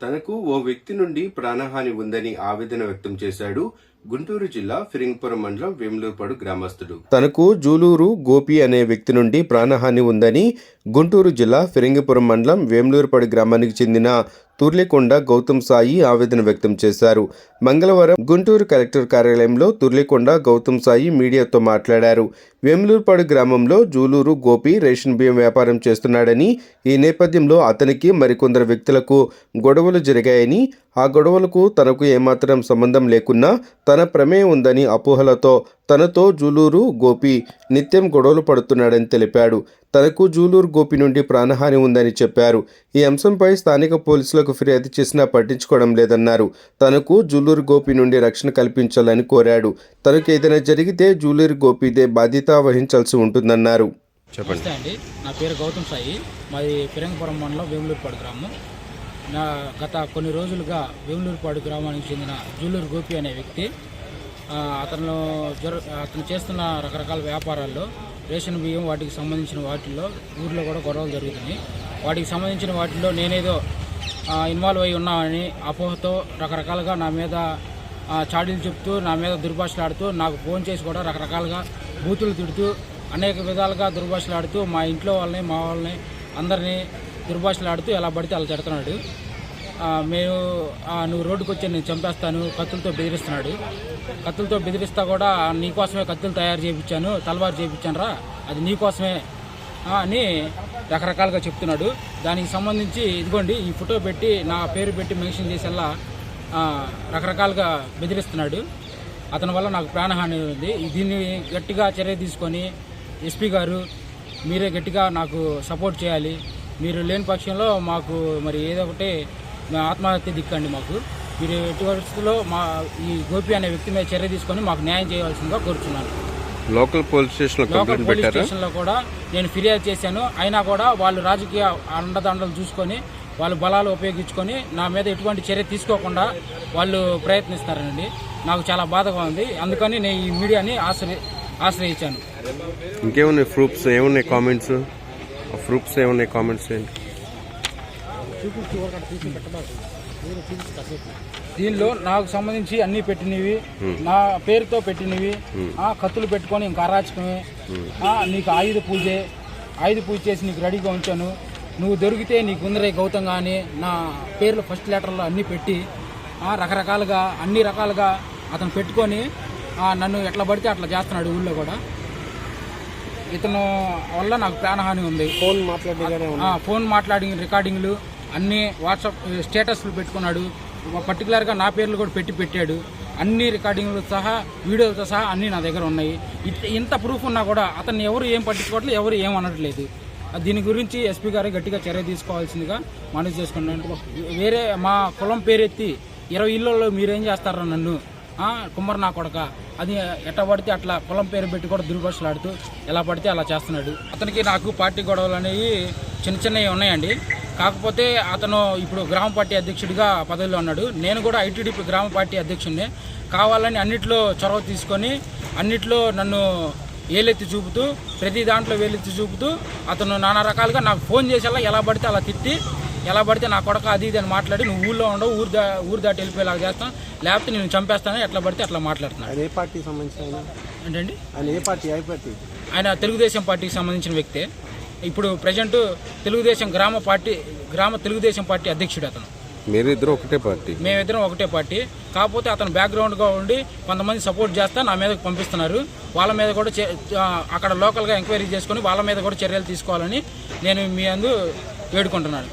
తనకు ఓ వ్యక్తి నుండి ప్రాణహాని ఉందని ఆవేదన వ్యక్తం చేశాడు గుంటూరు జిల్లా ఫిరింగ్పురం మండలం వేములూరుపాడు గ్రామస్తుడు తనకు జూలూరు గోపి అనే వ్యక్తి నుండి ప్రాణహాని ఉందని గుంటూరు జిల్లా ఫిరింగిపురం మండలం వేములూరుపాడు గ్రామానికి చెందిన తుర్లికొండ గౌతమ్ సాయి ఆవేదన వ్యక్తం చేశారు. మంగళవారం గుంటూరు కలెక్టర్ కార్యాలయంలో తుర్లికొండ గౌతమ్ సాయి మీడియాతో మాట్లాడారు. వెమ్లూర్పాడు గ్రామంలో జూలూరు గోపి రేషన్ బియ్యం వ్యాపారం చేస్తున్నాడని ఈ నేపథ్యంలో అతనికి మరికొందరు వ్యక్తులకు గొడవలు జరిగాయని ఆ గొడవలకు తనకు ఏమాత్రం సంబంధం లేకున్నా తన ప్రమేయం ఉందని అపోహలతో తనతో జూలూరు గోపి నిత్యం గొడవలు పడుతున్నాడని తెలిపాడు. తనకు జూలూరు గోపి నుండి ప్రాణహాని ఉందని చెప్పారు. ఈ అంశంపై స్థానిక పోలీసులకు ఫిర్యాదు చేసినా పట్టించుకోవడం లేదన్నారు. తనకు జూలూరు గోపి నుండి రక్షణ కల్పించాలని కోరాడు. తనకు ఏదైనా జరిగితే జూలూరు గోపిదే బాధ్యత వహించాల్సి ఉంటుందన్నారు. చెప్పండి. అండి. నా పేరు గౌతమ్ సాయి. మాది ఫిరంగపురం మండలం వేములూరుపాడు గ్రామం. నా గత కొన్ని రోజులుగా వేములూరుపాడు గ్రామానికి చెందిన జూలూరు గోపి అనే వ్యక్తి అతను జరు అతను చేస్తున్న రకరకాల వ్యాపారాల్లో రేషన్ బియ్యం వాటికి సంబంధించిన వాటిల్లో ఊర్లో కూడా గొడవలు జరుగుతున్నాయి. వాటికి సంబంధించిన వాటిల్లో నేనేదో ఇన్వాల్వ్ అయి ఉన్నామని అపోహతో రకరకాలుగా నా మీద చాడీలు చెప్తూ నా మీద దుర్భాషలాడుతూ నాకు ఫోన్ చేసి కూడా రకరకాలుగా బూతులు తిడుతూ అనేక విధాలుగా దుర్భాషలాడుతూ మా ఇంట్లో వాళ్ళని మా వాళ్ళని అందరినీ దుర్భాషలాడుతూ ఎలా పడితే అలా తిడుతున్నాడు. మేము నువ్వు రోడ్డుకు వచ్చి నేను చంపేస్తాను కత్తులతో బెదిరిస్తున్నాడు. కత్తులతో బెదిరిస్తా కూడా నీకోసమే కత్తులు తయారు చేయించాను తలవారు చేయించాను రా అది నీకోసమే అని రకరకాలుగా చెప్తున్నాడు. దానికి సంబంధించి ఇదిగోండి ఈ ఫోటో పెట్టి నా పేరు పెట్టి మెన్షన్ చేసేలా రకరకాలుగా బెదిరిస్తున్నాడు. అతని వల్ల నాకు ప్రాణహాని ఉంది. దీన్ని గట్టిగా చర్య తీసుకొని ఎస్పీ గారు మీరే గట్టిగా నాకు సపోర్ట్ చేయాలి. మీరు లేని పక్షంలో మాకు మరి ఏదో ఒకటి మా ఆత్మహత్య దిక్కండి మాకు. మీరు ఎట్టి పరిస్థితుల్లో మా ఈ గోపి అనే వ్యక్తి మీద చర్య తీసుకొని మాకు న్యాయం చేయవలసిందిగా కోరుచున్నాను. Local police station local police స్టేషన్లో కూడా నేను ఫిర్యాదు చేశాను. అయినా కూడా వాళ్ళు రాజకీయ అండదండలు చూసుకొని వాళ్ళు బలాలు ఉపయోగించుకొని నా మీద ఎటువంటి చర్య తీసుకోకుండా వాళ్ళు ప్రయత్నిస్తారండి నాకు చాలా బాధగా ఉంది. అందుకని నేను ఈ మీడియాని ఆశ్రయి ఆశ్రయించాను. ఇంకేమున్నాయి ప్రూఫ్స్? ఏమున్నాయి కామెంట్స్? ప్రూఫ్స్ ఏమున్నాయి కామెంట్స్ ఏంటి? దీనిలో నాకు సంబంధించి అన్ని పెట్టినవి నా పేరుతో పెట్టినవి ఆ కత్తులు పెట్టుకొని ఇంకా అరాచకమే. ఆ, నీకు ఆయుధ పూజే ఆయుధ పూజ చేసి నీకు రెడీగా ఉంచాను. నువ్వు దొరికితే నీకు ఉందరే గౌతంగా అని నా పేర్లు ఫస్ట్ లెటర్లో అన్నీ పెట్టి ఆ, రకరకాలుగా అన్ని రకాలుగా అతను పెట్టుకొని ఆ, నన్ను ఎట్లా పడితే అట్లా చేస్తున్నాడు ఊళ్ళో కూడా. ఇతను వల్ల నాకు ప్రాణహాని ఉంది. ఫోన్ మాట్లాడి ఫోన్ మాట్లాడి రికార్డింగ్లు అన్ని వాట్సాప్ స్టేటస్లు పెట్టుకున్నాడు. పర్టికులర్గా నా పేర్లు కూడా పెట్టి పెట్టాడు. అన్ని రికార్డింగ్లు సహా వీడియోలతో సహా అన్నీ నా దగ్గర ఉన్నాయి. ఇంత ప్రూఫ్ ఉన్నా కూడా అతన్ని ఎవరు ఏం పట్టించుకోవట్లేదు ఎవరు ఏం అనట్లేదు. దీని గురించి ఎస్పీ గారు గట్టిగా చర్య తీసుకోవాల్సిందిగా మనవి చేసుకున్నాను. వేరే మా కులం పేరెత్తి ఇరవై ఇళ్ళల్లో మీరేం చేస్తారా నన్ను? ఆ, నా కొడక. అది ఎట్ట పడితే అట్లా పొలం పేరు పెట్టి కూడా దుర్భాషలాడుతూ ఎలా పడితే అలా చేస్తున్నాడు. అతనికి నాకు పార్టీ గొడవలు అనేవి చిన్న చిన్నవి ఉన్నాయండి. కాకపోతే అతను ఇప్పుడు గ్రామ పార్టీ అధ్యక్షుడిగా పదవిలో ఉన్నాడు. నేను కూడా ఐటీడీపీ గ్రామ పార్టీ అధ్యక్షుడిని. కావాలని అన్నిట్లో చొరవ తీసుకొని అన్నిట్లో నన్ను ఏలెత్తి చూపుతూ ప్రతి దాంట్లో వేలెత్తి చూపుతూ అతను నానా రకాలుగా నాకు ఫోన్ చేసేలా ఎలా పడితే అలా తిట్టి ఎలా పడితే నా కొడక అది ఇది అని మాట్లాడి నువ్వు ఊళ్ళో ఉండవు ఊరు దా ఊరు దాటి వెళ్ళిపోయేలాగా చేస్తాను లేకపోతే నేను చంపేస్తాను ఎట్లా పడితే అట్లా మాట్లాడుతున్నాను ఏ పార్టీకి సంబంధించిన ఏంటండి? ఆయన ఏ పార్టీ? ఏ పార్టీ? ఆయన తెలుగుదేశం పార్టీకి సంబంధించిన వ్యక్తే. ఇప్పుడు ప్రజెంట్ తెలుగుదేశం గ్రామ పార్టీ గ్రామ తెలుగుదేశం పార్టీ అధ్యక్షుడు అతను. మీరిద్దరు ఒకటే పార్టీ. మేమిద్దరం ఒకటే పార్టీ. కాకపోతే అతను బ్యాక్గ్రౌండ్గా ఉండి కొంతమంది సపోర్ట్ చేస్తా నా మీదకి పంపిస్తున్నారు. వాళ్ళ మీద కూడా అక్కడ లోకల్గా ఎంక్వైరీ చేసుకొని వాళ్ళ మీద కూడా చర్యలు తీసుకోవాలని నేను మీ అందు వేడుకుంటున్నాను.